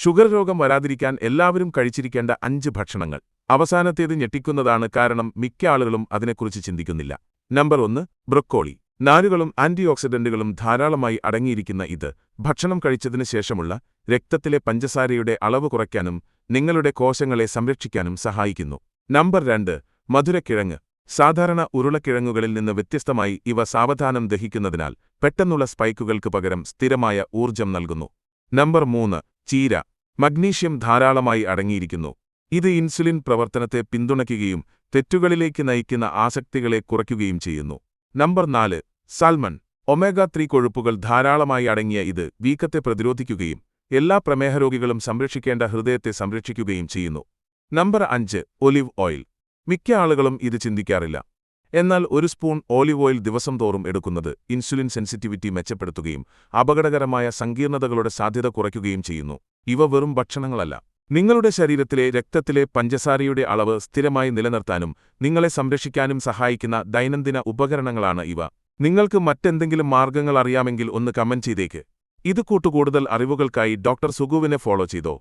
Sugar രോഗം വരാതിരിക്കാൻ എല്ലാവരും കഴിച്ചിരിക്കേണ്ട അഞ്ച് ഭക്ഷണങ്ങൾ. അവസാനത്തേത് ഞെട്ടിക്കുന്നതാണ് കാരണം മിക്ക ആളുകളും അതിനെക്കുറിച്ച് ചിന്തിക്കുന്നില്ല. നമ്പർ ഒന്ന് ബ്രൊക്കോളി. നാരുകളും ആന്റിഓക്സിഡന്റുകളും ധാരാളമായി അടങ്ങിയിരിക്കുന്ന ഇത് ഭക്ഷണം കഴിച്ചതിനു ശേഷമുള്ള രക്തത്തിലെ പഞ്ചസാരയുടെ അളവ് കുറയ്ക്കാനും നിങ്ങളുടെ കോശങ്ങളെ സംരക്ഷിക്കാനും സഹായിക്കുന്നു. നമ്പർ രണ്ട് മധുരക്കിഴങ്ങ്. സാധാരണ ഉരുളക്കിഴങ്ങുകളിൽ നിന്ന് വ്യത്യസ്തമായി ഇവ സാവധാനം ദഹിക്കുന്നതിനാൽ പെട്ടെന്നുള്ള സ്പൈക്കുകൾക്ക് പകരം സ്ഥിരമായ ഊർജം നൽകുന്നു. നമ്പർ മൂന്ന് ചീര മഗ്നീഷ്യം ധാരാളമായി അടങ്ങിയിരിക്കുന്നു. ഇത് ഇൻസുലിൻ പ്രവർത്തനത്തെ പിന്തുണയ്ക്കുകയും തെറ്റുകളിലേക്ക് നയിക്കുന്ന ആസക്തികളെ കുറയ്ക്കുകയും ചെയ്യുന്നു. നമ്പർ നാല് സാൽമൺ. ഒമേഗ ത്രീ കൊഴുപ്പുകൾ ധാരാളമായി അടങ്ങിയ ഇത് വീക്കത്തെ പ്രതിരോധിക്കുകയും എല്ലാ പ്രമേഹരോഗികളും സംരക്ഷിക്കേണ്ട ഹൃദയത്തെ സംരക്ഷിക്കുകയും ചെയ്യുന്നു. നമ്പർ അഞ്ച് ഒലിവ് ഓയിൽ. മിക്ക ആളുകളും ഇത് ചിന്തിക്കാറില്ല. എന്നാൽ ഒരു സ്പൂൺ ഓലിവ് ഓയിൽ ദിവസം തോറും എടുക്കുന്നത് ഇൻസുലിൻ സെൻസിറ്റിവിറ്റി മെച്ചപ്പെടുത്തുകയും അപകടകരമായ സങ്കീർണതകളുടെ സാധ്യത കുറയ്ക്കുകയും ചെയ്യുന്നു. ഇവ വെറും ഭക്ഷണങ്ങളല്ല. നിങ്ങളുടെ ശരീരത്തിലെ രക്തത്തിലെ പഞ്ചസാരയുടെ അളവ് സ്ഥിരമായി നിലനിർത്താനും നിങ്ങളെ സംരക്ഷിക്കാനും സഹായിക്കുന്ന ദൈനംദിന ഉപകരണങ്ങളാണ് ഇവ. നിങ്ങൾക്ക് മറ്റെന്തെങ്കിലും മാർഗങ്ങൾ അറിയാമെങ്കിൽ ഒന്ന് കമന്റ് ചെയ്തേക്ക്. ഇത് കൂട്ടുകൂടുതൽ അറിവുകൾക്കായി ഡോക്ടർ സുഗുവിനെ ഫോളോ ചെയ്തോ?